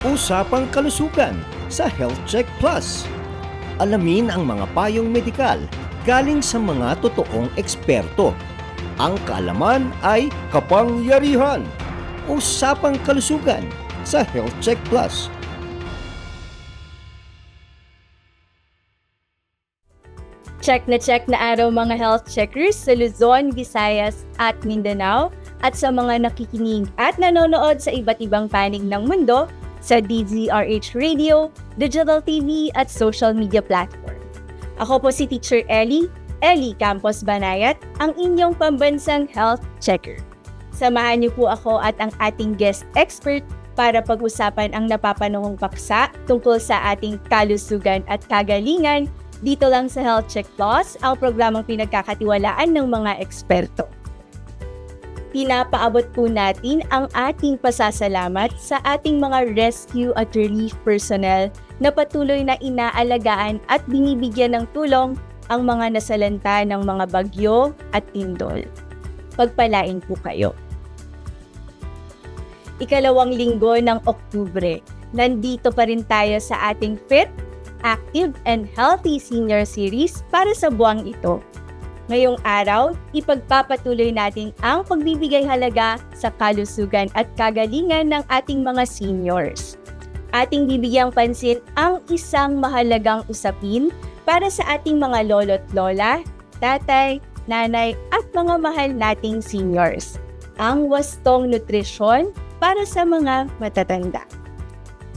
Usapang kalusugan sa Health Check Plus. Alamin ang mga payong medikal galing sa mga totoong eksperto. Ang kaalaman ay kapangyarihan. Usapang kalusugan sa Health Check Plus. Check na check na araw mga health checkers sa Luzon, Visayas at Mindanao at sa mga nakikinig at nanonood sa iba't ibang panig ng mundo sa DZRH Radio, Digital TV at social media platform. Ako po si Teacher Ellie, Ellie Campos Banayat, ang inyong pambansang health checker. Samahan niyo po ako at ang ating guest expert para pag-usapan ang napapanahong paksa tungkol sa ating kalusugan at kagalingan dito lang sa Health Check Plus, ang programang pinagkakatiwalaan ng mga eksperto. Pinapaabot po natin ang ating pasasalamat sa ating mga rescue at relief personnel na patuloy na inaalagaan at binibigyan ng tulong ang mga nasalanta ng mga bagyo at tindol. Pagpalain po kayo. Ikalawang linggo ng Oktubre, nandito pa rin tayo sa ating Fit Active and Healthy Senior Series para sa buwang ito. Ngayong araw, ipagpapatuloy natin ang pagbibigay halaga sa kalusugan at kagalingan ng ating mga seniors. Ating bibigyang pansin ang isang mahalagang usapin para sa ating mga lolo't lola, tatay, nanay at mga mahal nating seniors. Ang wastong nutrisyon para sa mga matatanda.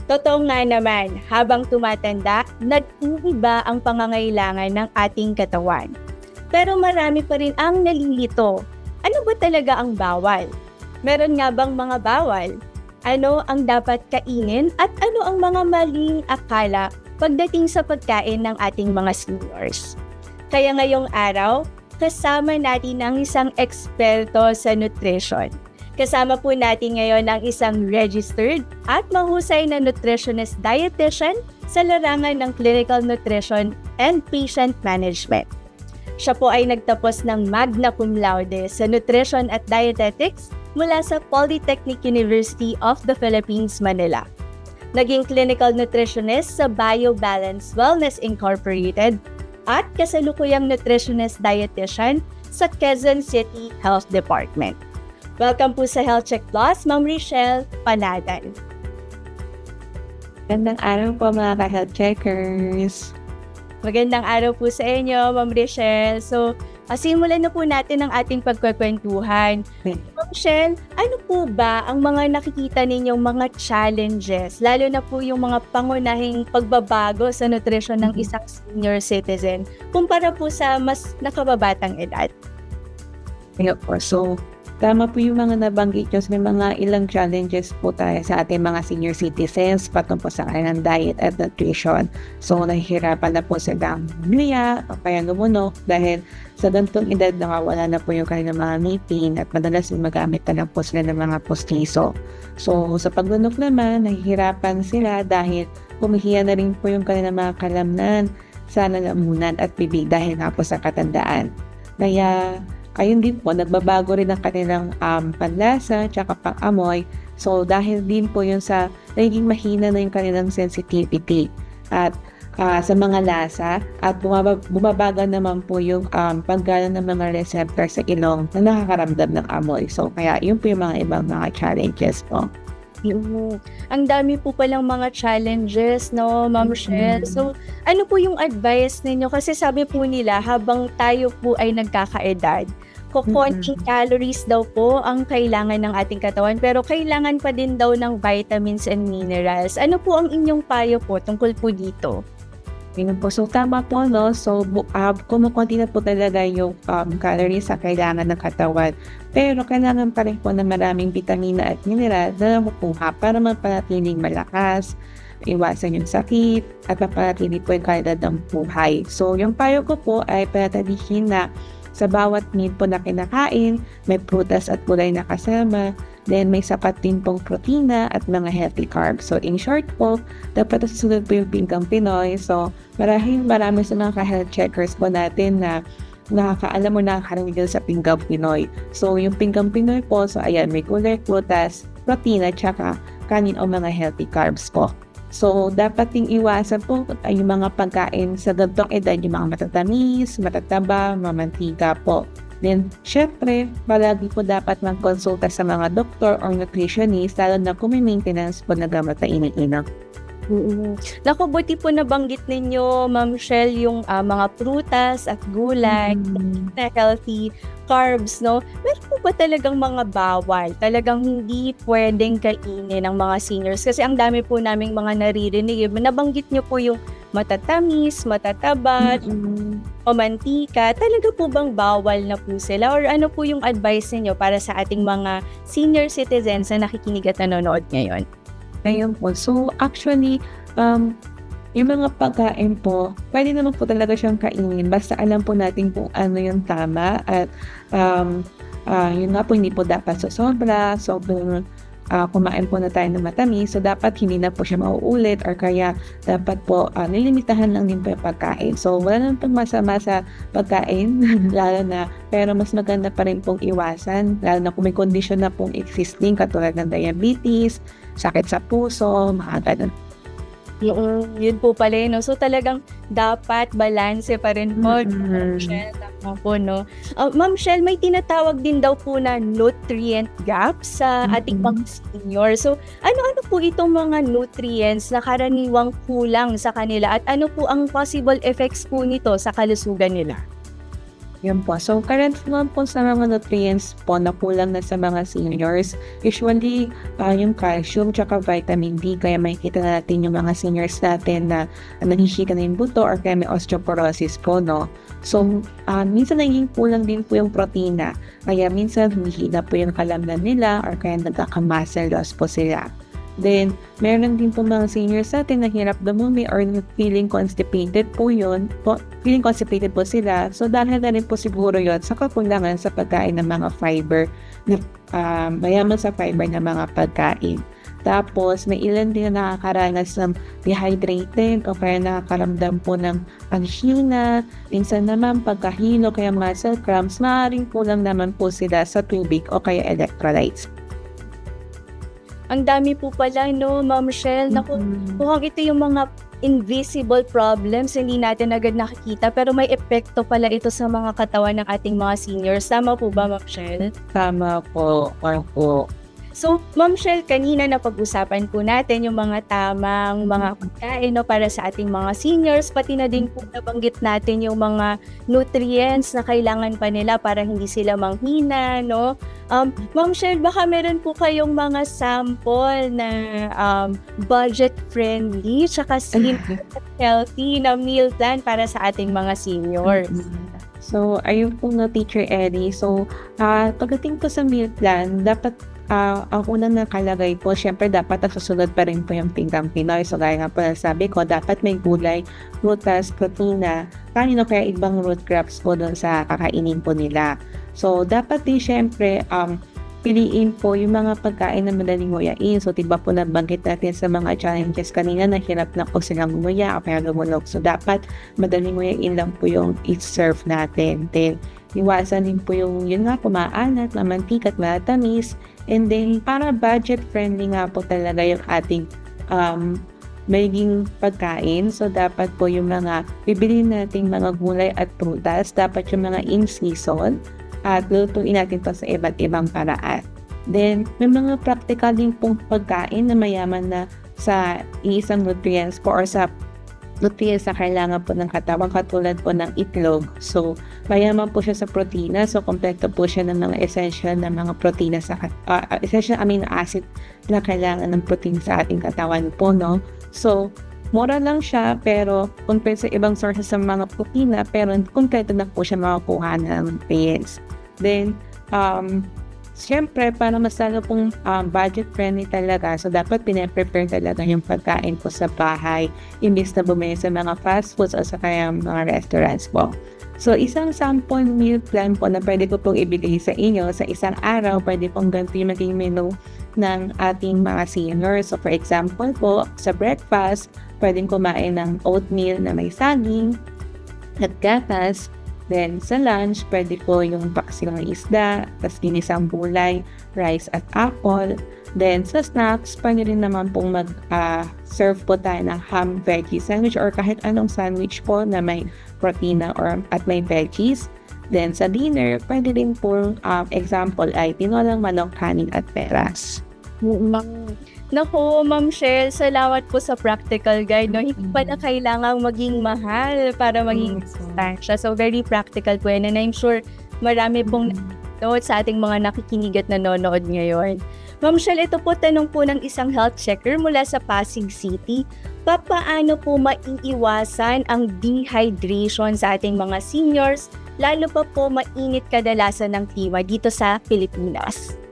Totoo nga naman, habang tumatanda, nag-iiba ang pangangailangan ng ating katawan. Pero marami pa rin ang nalilito. Ano ba talaga ang bawal? Meron nga bang mga bawal? Ano ang dapat kainin at ano ang mga maling akala pagdating sa pagkain ng ating mga seniors? Kaya ngayong araw, kasama natin ang isang eksperto sa nutrition. Kasama po natin ngayon ang isang registered at mahusay na nutritionist dietitian sa larangan ng clinical nutrition and patient management. Siya po ay nagtapos ng magna cum laude sa nutrition at dietetics mula sa Polytechnic University of the Philippines, Manila. Naging clinical nutritionist sa BioBalance Wellness Incorporated at kasalukuyang nutritionist dietitian sa Quezon City Health Department. Welcome po sa Health Check Plus, Ma'am Richelle Panadan. Gandang araw po mga ka-health checkers. Magandang araw po sa inyo, Ma'am Richelle. So, uh, simulan na po natin ang ating pagkwekwentuhan. Okay. Ma'am Richelle, ano po ba ang mga nakikita ninyong mga challenges, lalo na po yung mga pangunahing pagbabago sa nutrisyon ng Mhm. isang senior citizen kumpara po sa mas nakababatang edad? Kaya po, so tama po yung mga nabanggit nyo. May mga ilang challenges po tayo sa ating mga senior citizens patungkol sa kanilang diet at nutrition. So, nahihirapan na po silang bumiliya o kaya lumunok dahil sa gantong edad nakawala na po yung kanilang mga ngipin at madalas magamit na lang po sila ng mga postiso. So, sa paglunok naman, nahihirapan sila dahil kumihiya na rin po yung kanilang mga kalamnan sa lalamunan at bibig dahil nga po sa katandaan. Kaya ayun din po, nagbabago rin ang kanilang um, panlasa at pang-amoy. So, dahil din po yun sa naging mahina na yung kanilang sensitivity at ah, sa mga lasa at bumaba, bumabagal naman po yung um, paggana ng mga receptor sa ilong na nakakaramdam ng amoy. So, kaya yun po yung mga ibang mga challenges po. Mm. Ang dami po palang mga challenges, no, Ma'am. Mhm. So, ano po yung advice ninyo? Kasi sabi po nila, habang tayo po ay nagkakaedad, kukonting calories daw po ang kailangan ng ating katawan, pero kailangan pa din daw ng vitamins and minerals. Ano po ang inyong payo po tungkol po dito? Yun po. So, tama po, no? So, uh, kumukunti na po talaga yung um, calories sa kailangan ng katawan. Pero, kailangan pa rin po ng maraming vitamina at mineral na nakukuha para mapanatiling malakas, iwasan yung sakit, at mapanatili po yung kalidad ng buhay. So, yung payo ko po ay panatilihin na sa bawat meal po na kinakain, may prutas at gulay na kasama, then may sapat din pong protina at mga healthy carbs. So, in short po, dapat susunod po yung pinggang Pinoy. So, marahil marami sa mga ka-health checkers po natin na nakakaalam mo na karamihan sa pinggang Pinoy. So, yung pinggang Pinoy po, so ayan, may gulay, prutas, protina, tsaka kanin o mga healthy carbs po. So, dapat ting iwasan po ay yung mga pagkain sa gantong edad, yung mga matatamis, matataba, mamantika po. Then, syempre, palagi po dapat magkonsulta sa mga doktor or nutritionist, lalo na kung may maintenance po na gamot na iniinom. Mm. Naku, buti po nabanggit ninyo, Ma'am Shell, yung ah, mga prutas at gulay na healthy carbs, no? Meron po ba talagang mga bawal? Talagang hindi pwedeng kainin ng mga seniors? Kasi ang dami po naming mga naririnig. Nabanggit nyo po yung matatamis, matataba, o mantika. Talaga po bang bawal na po sila? Or ano po yung advice niyo para sa ating mga senior citizens na nakikinig at nanonood ngayon? Ngayon po. So, actually, um, yung mga pagkain po, pwede naman po talaga siyang kainin. Basta alam po natin kung ano yung tama at um, ah, yun nga po, hindi po dapat sa sobra. Sobrang ah, kumain po na tayo ng matamis. So, dapat hindi na po siya mauulit or kaya dapat po ah, nilimitahan lang din po yung pagkain. So, wala naman pong masama sa pagkain, lalo na, pero mas maganda pa rin pong iwasan, lalo na kung may kondisyon na pong existing katulad ng diabetes, sakit sa puso, mga ganun. Yung, yun po pala no? So talagang dapat balanse pa rin po. Ma'am Shell, tama po, no? Ah, Ma'am Shell, may tinatawag din daw po na nutrient gap sa ating mga senior. So, ano-ano po itong mga nutrients na karaniwang kulang sa kanila at ano po ang possible effects po nito sa kalusugan nila? Yun po. So, current naman po sa mga nutrients po na kulang na sa mga seniors, usually ah, yung calcium tsaka vitamin D. Kaya makikita natin yung mga seniors natin na nanghihika na yung buto or kaya may osteoporosis po, no? So, ah, minsan naging kulang din po yung protina. Kaya minsan humihina po yung kalamnan nila or kaya nagkaka-muscle loss po sila. Then, meron din po mga seniors natin na hirap dumumi or feeling constipated po yun. Po, feeling constipated po sila. So, dahil na rin po siguro yun sa kakulangan sa pagkain ng mga fiber, na, ah, mayaman sa fiber ng mga pagkain. Tapos, may ilan din na nakakaranas ng dehydrated o kaya nakakaramdam po ng panghina. Minsan naman, pagkahilo kaya muscle cramps, maaaring kulang naman po sila sa tubig o kaya electrolytes. Ang dami po pala, no, Ma'am Shell? Naku, Mhm. mukhang ito yung mga invisible problems, hindi natin agad nakikita, pero may epekto pala ito sa mga katawan ng ating mga seniors. Tama po ba, Ma'am Shell? Tama po, or po. So, Ma'am Shell, kanina na pag-usapan po natin yung mga tamang mga pagkain no, para sa ating mga seniors, pati na din po nabanggit natin yung mga nutrients na kailangan pa nila para hindi sila manghina, no? Um, Ma'am Shell, baka meron po kayong mga sample na um, budget-friendly tsaka healthy na meal plan para sa ating mga seniors. So, ayun po na Teacher Eddie. So, ah pagdating po sa meal plan, dapat ah ang unang nakalagay po, syempre dapat nasusunod pa rin po yung Pinggang Pinoy. So, gaya nga po na sabi ko, dapat may gulay, prutas, protina, kanin o kaya ibang root crops po doon sa kakainin po nila. So, dapat din syempre, um, piliin po yung mga pagkain na madaling nguyain. So, diba po nabanggit natin sa mga challenges kanina na hirap na po silang nguya o kaya lumulog. So, dapat madaling nguyain lang po yung i-serve natin. Then, iwasan din po yung, yun nga po, maalat, mamantika at matamis. And then, para budget-friendly nga po talaga yung ating um, magiging pagkain. So, dapat po yung mga bibili nating mga gulay at prutas, dapat yung mga in-season at lutuin natin to sa iba't ibang paraan. Then, may mga practical din pong pagkain na mayaman na sa iisang nutrients po or sa nutrients na kailangan po ng katawan katulad po ng itlog. So, mayaman po siya sa protina. So, kompleto po siya ng mga essential na mga protina sa uh, essential amino acid na kailangan ng protein sa ating katawan po, no? So, mura lang siya pero compared sa ibang sources ng mga protina pero kompleto na po siya makakuha ng nutrients. Then, um, Siyempre, para mas lalo pong um, budget-friendly talaga, so dapat pinaprepare talaga yung pagkain po sa bahay, imbis na bumili sa mga fast foods o sa kaya mga restaurants po. So, isang sample meal plan po na pwede ko pong ibigay sa inyo sa isang araw, pwede pong ganito yung maging menu ng ating mga seniors. So, for example po, sa breakfast, pwedeng kumain ng oatmeal na may saging at gatas. Then, sa lunch, pwede po yung paksiw ng isda, tapos ginisang gulay, rice at apple. Then, sa snacks, pwede rin naman pong mag-serve po tayo ng ham veggie sandwich or kahit anong sandwich po na may protina or at may veggies. Then, sa dinner, pwede rin pong um, example ay tinolang manok, kanin at peras. Naku, Ma'am Shell, salamat po sa practical guide. No? Hindi pa na kailangang maging mahal para maging sustansya. So, very practical po yan. And I'm sure marami pong note sa ating mga nakikinig at nanonood ngayon. Ma'am Shell, ito po tanong po ng isang health checker mula sa Pasig City. Papaano po maiiwasan ang dehydration sa ating mga seniors, lalo pa po mainit kadalasan ng klima dito sa Pilipinas?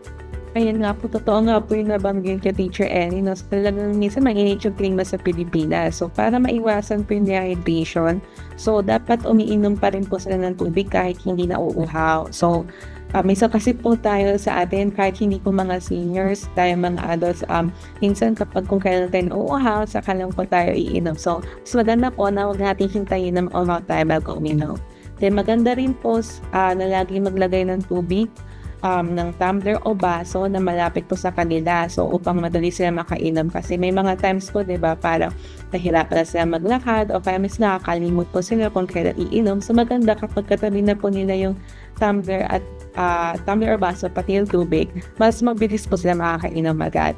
Ayan nga po, totoo nga po yung nabanggit kay Teacher Ellie, no? So, talagang minsan mainit yung klima sa Pilipinas. So, para maiwasan po yung dehydration, so, dapat umiinom pa rin po sila ng tubig kahit hindi na uuhaw. So, um, isa kasi po tayo sa atin, kahit hindi po mga seniors, tayo mga adults, um, minsan kapag kung kailan tayo uuhaw, saka lang po tayo iinom. So, mas maganda po na huwag natin hintayin na uuhaw tayo bago uminom. Then, maganda rin po ah, na lagi maglagay ng tubig um, ng tumbler o baso na malapit po sa kanila. So, upang madali sila makainom. Kasi may mga times po, di ba, parang nahirapan na sila maglakad o kaya mas nakakalimot po sila kung kailan iinom. So, maganda kapag katabi na po nila yung tumbler at ah, tumbler o baso, pati yung tubig, mas mabilis po sila makakainom agad.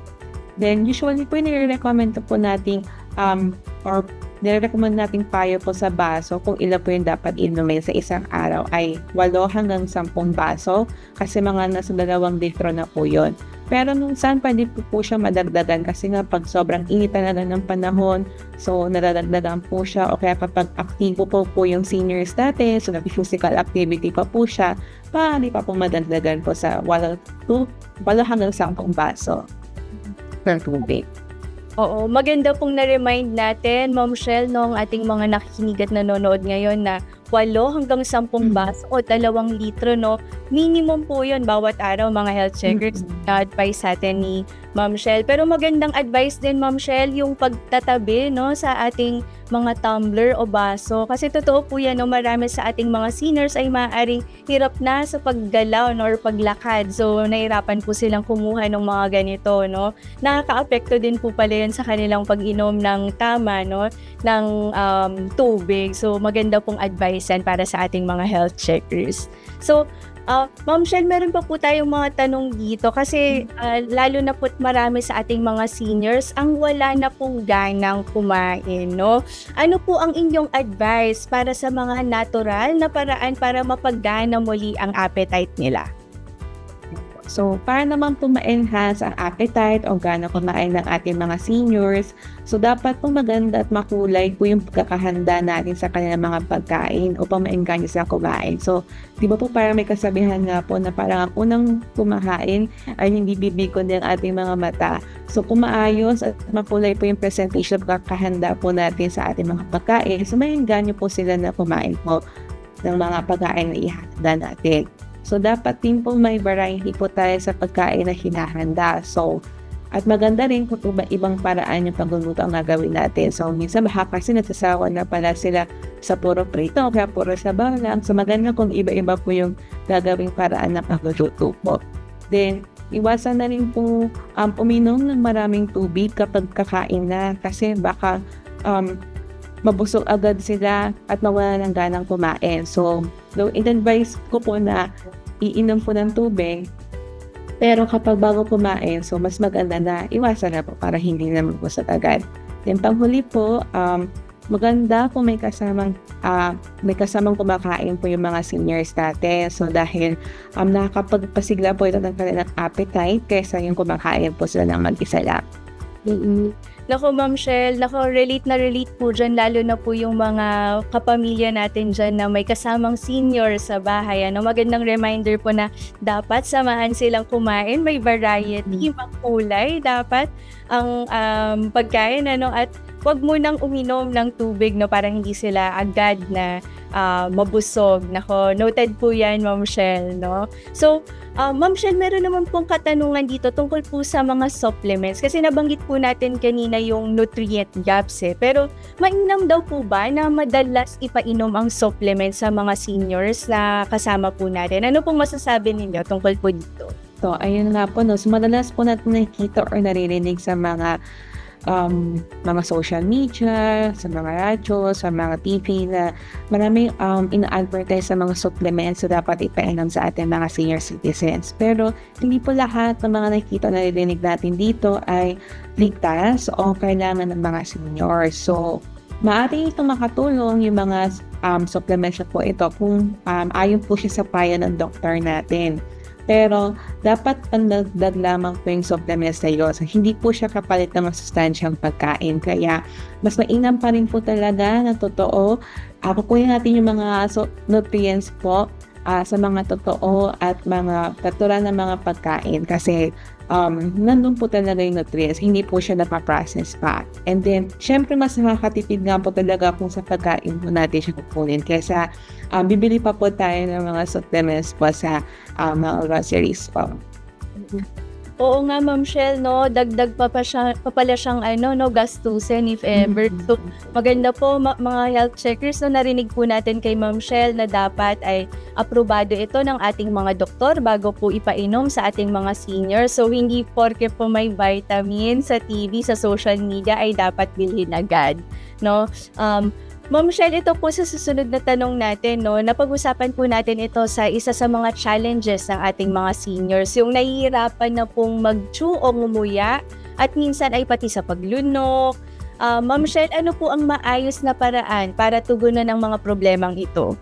Then, usually po, nire-recommend po natin um, or nire-recommend natin payo po sa baso kung ilan po yung dapat inumin sa isang araw ay 8 hanggang 10 baso kasi mga nasa dalawang litro na po yun. Pero minsan pwede po po siya madagdagan kasi nga pag sobrang init talaga ng panahon, so nadadagdagan po siya o kaya kapag aktibo po po yung seniors dati, so nag-physical activity pa po siya, pwede pa po madagdagan po sa 8, 8 hanggang 10 baso ng tubig. Oo, maganda pong na-remind natin, Ma'am Shell, no, ang ating mga nakikinig at nanonood ngayon na 8 hanggang 10 baso o 2 litro, no? Minimum po yun bawat araw, mga health checkers. Na advice sa atin ni Ma'am Shell. Pero magandang advice din, Ma'am Shell, yung pagtatabi, no, sa ating mga tumbler o baso. Kasi totoo po yan, no, marami sa ating mga seniors ay maaaring hirap na sa paggalaw no, or paglakad. So, nahirapan po silang kumuha ng mga ganito, no? Nakaka-apekto din po pala yun sa kanilang pag-inom ng tama, no? ng um, tubig. So, maganda pong advice yan para sa ating mga health checkers. So, uh, Ma'am Shell, meron pa po tayong mga tanong dito kasi uh, lalo na po marami sa ating mga seniors ang wala na pong ganang kumain, no? Ano po ang inyong advice para sa mga natural na paraan para mapagana muli ang appetite nila? So, para naman po ma-enhance ang appetite o gana kumain ng ating mga seniors, so dapat po maganda at makulay po yung pagkakahanda natin sa kanilang mga pagkain upang ma-engganyo sila kumain. So, di ba po parang may kasabihan nga po na parang ang unang kumakain ay hindi bibig kundi ang ating mga mata. So, kung at makulay po yung presentation at pagkakahanda po natin sa ating mga pagkain, so may po sila na kumain po ng mga pagkain na ihanda natin. So, dapat din po may variety po tayo sa pagkain na hinahanda. So, at maganda rin kung iba, ibang paraan yung pagluluto ang gagawin natin. So, minsan baka kasi nagsasawa na pala sila sa puro prito kaya puro sabaw lang. So, maganda kung iba-iba po yung gagawing paraan ng pagluluto po. Then, iwasan na rin po um, uminom ng maraming tubig kapag kakain na kasi baka um, mabusog agad sila at mawala ng ganang kumain. So, though in-advise ko po na iinom po ng tubig, pero kapag bago kumain, so mas maganda na iwasan na po para hindi na mabusog agad. Then panghuli po, um, maganda kung may kasamang ah, may kasamang kumakain po yung mga seniors natin. So dahil um, nakakapagpasigla po ito ng kanilang appetite kaysa yung kumakain po sila ng mag-isa lang. Nako, Ma'am Shell, nako, relate na relate po dyan, lalo na po yung mga kapamilya natin dyan na may kasamang senior sa bahay. Ano, magandang reminder po na dapat samahan silang kumain, may variety, makulay, dapat ang um, pagkain, ano, at wag mo nang uminom ng tubig, no, para hindi sila agad na ah, mabusog. Nako, noted po yan, Ma'am Shell, no? So, Ah, Ma'am Shell, meron naman pong katanungan dito tungkol po sa mga supplements. Kasi nabanggit po natin kanina yung nutrient gaps eh. Pero mainam daw po ba na madalas ipainom ang supplements sa mga seniors na kasama po natin? Ano pong masasabi ninyo tungkol po dito? So, ayun nga po, no. So, madalas po natin nakikita or naririnig sa mga um, mga social media, sa mga radyo, sa mga TV na maraming um, ina-advertise sa mga supplements na dapat ipainom sa ating mga senior citizens. Pero hindi po lahat ng mga nakikita na naririnig natin dito ay ligtas o kailangan ng mga seniors. So, maaari itong makatulong yung mga um, supplements na po ito kung um, ayon po siya sa payo ng doktor natin. Pero dapat pandagdag lamang po yung supplements na yun. So, hindi po siya kapalit ng masustansyang pagkain. Kaya mas mainam pa rin po talaga na totoo. Uh, kukunin natin yung mga so, nutrients po ah, sa mga totoo at mga natural na mga pagkain kasi um, nandun po talaga yung nutrients, hindi po siya napaprocess pa. And then, syempre mas nakakatipid nga po talaga kung sa pagkain po natin siya kukunin kaysa um, bibili pa po tayo ng mga supplements po sa um, mga groceries po. Oo nga, Ma'am Shell, no? Dagdag pa, pa, siya, pa pala siyang ano, no, gastusin if ever. So, maganda po ma- mga health checkers no narinig po natin kay Ma'am Shell na dapat ay aprobado ito ng ating mga doktor bago po ipainom sa ating mga seniors. So hindi porke po may vitamin sa TV, sa social media ay dapat bilhin agad, no? Um Ma'am Shell, ito po sa susunod na tanong natin, no? Napag-usapan po natin ito sa isa sa mga challenges ng ating mga seniors, yung nahihirapan na pong mag-chew o ngumuya at minsan ay pati sa paglunok, Ah, Ma'am Shell, ano po ang maayos na paraan para tugunan ang mga problemang ito?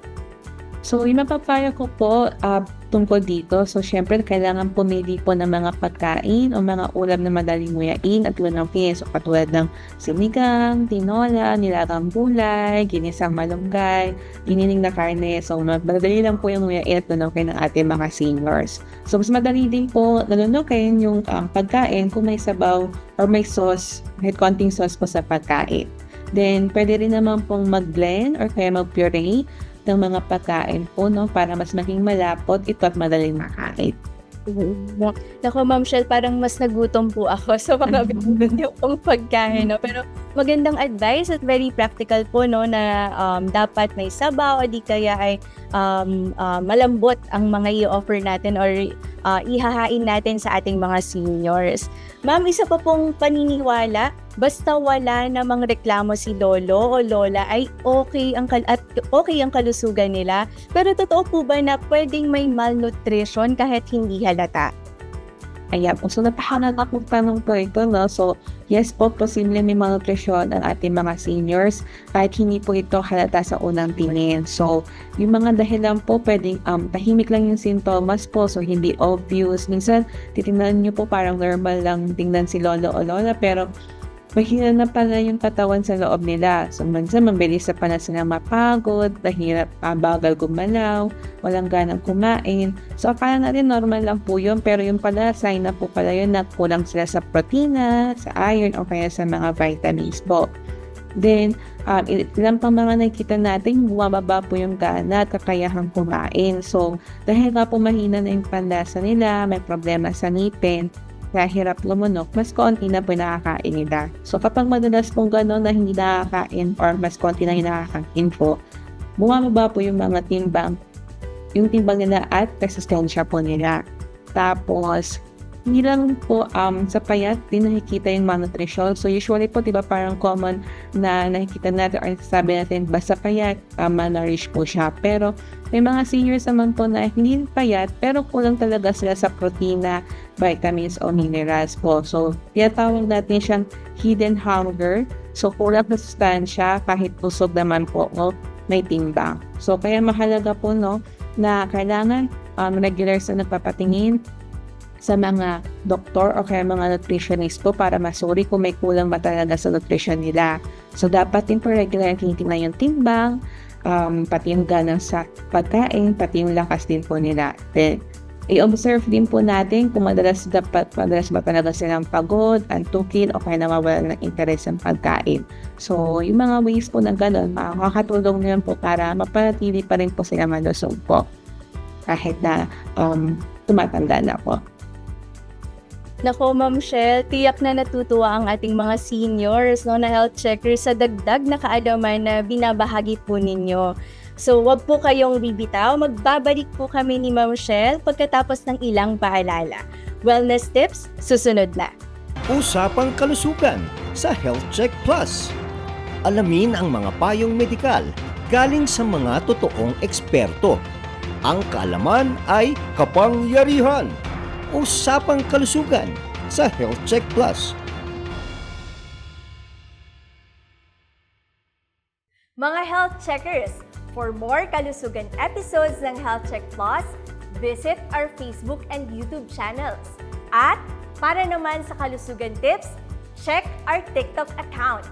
So, yung mapapayo ko po ah, tungkol dito, so syempre kailangan pumili po ng mga pagkain o mga ulam na madaling nguyain at lunawin. So, katulad ng sinigang, tinola, nilagang gulay, ginisang malunggay, dinining na karne. So, madali lang po yung nguyain at lunawin ng ating mga seniors. So, mas madali din po nalunukin yung um, pagkain kung may sabaw or may sauce, may konting sauce po sa pagkain. Then, pwede rin naman pong mag-blend or kaya mag-puree ng mga pagkain po, no? Para mas maging malapot ito at madaling makain. Nako, Ma'am Shell, parang mas nagutom po ako sa mga binigyan pong pagkain, no? Pero magandang advice at very practical po, no, na um, dapat may sabaw o di kaya ay um, ah, malambot ang mga i-offer natin or ah, ihahain natin sa ating mga seniors. Ma'am, isa pa pong paniniwala, basta wala namang reklamo si lolo o lola ay okay ang kal- at okay ang kalusugan nila. Pero totoo po ba na pwedeng may malnutrition kahit hindi halata? Ayan. So, napakalatak ng tanong po ito, no? So, yes po, posible may malnutrition ang ating mga seniors kahit hindi po ito halata sa unang tingin. So, yung mga dahilan po, pwedeng um, tahimik lang yung sintomas po, so hindi obvious. Minsan, titingnan nyo po parang normal lang tingnan si lolo o lola, pero mahina na pala yung katawan sa loob nila. So, minsan mabilis na pala silang mapagod, nahirap, uh, bagal gumalaw, walang ganang kumain. So, akala natin normal lang po yun, pero yung pala, sign na po pala yun na kulang sila sa protina, sa iron, o kaya sa mga vitamins po. Then, um, il- ilan pang mga nakikita natin, bumababa po yung gana at kakayahang kumain. So, dahil nga po mahina na yung panlasa nila, may problema sa ngipin, kaya hirap lumunok, mas konti na po nakakain nila. So kapag madalas pong gano'n na hindi nakakain or mas konti na nakakain po, bumababa po yung mga timbang, yung timbang nila at resistensya po nila. Tapos, hindi lang po um, sa payat din nakikita yung malnutrition. So usually po, di ba parang common na nakikita natin or sabi natin basta payat, um, malnourished po siya. Pero may mga seniors naman po na hindi payat pero kulang talaga sila sa protina, vitamins o minerals po. So, tinatawag natin siyang hidden hunger. So, kulang na sustansya kahit busog naman po o may timbang. So, kaya mahalaga po no na kailangan um, regular sa nagpapatingin sa mga doktor o kaya mga nutritionist po para masuri kung may kulang ba talaga sa nutrition nila. So, dapat din po regular tinitingnan yung timbang, um, pati yung ganang sa pagkain, pati yung lakas din po nila. Then, i-observe din po natin kung madalas dapat madalas ba talaga silang pagod, antukin, o kaya nawawalan ng interes sa pagkain. So, yung mga ways po na gano'n, makakatulong niyan po para mapanatili pa rin po sila malusog po. Kahit na um, tumatanda na po. Nako, Ma'am Shell, tiyak na natutuwa ang ating mga seniors no, na health checkers sa dagdag na kaalaman na binabahagi po ninyo. So wag po kayong bibitaw, magbabalik po kami ni Ma'am Shell pagkatapos ng ilang paalala. Wellness tips, susunod na. Usapang kalusugan sa Health Check Plus. Alamin ang mga payong medikal galing sa mga totoong eksperto. Ang kaalaman ay kapangyarihan. Usapang kalusugan sa Health Check Plus. Mga health checkers, for more kalusugan episodes ng Health Check Plus, visit our Facebook and YouTube channels. At para naman sa kalusugan tips, check our TikTok account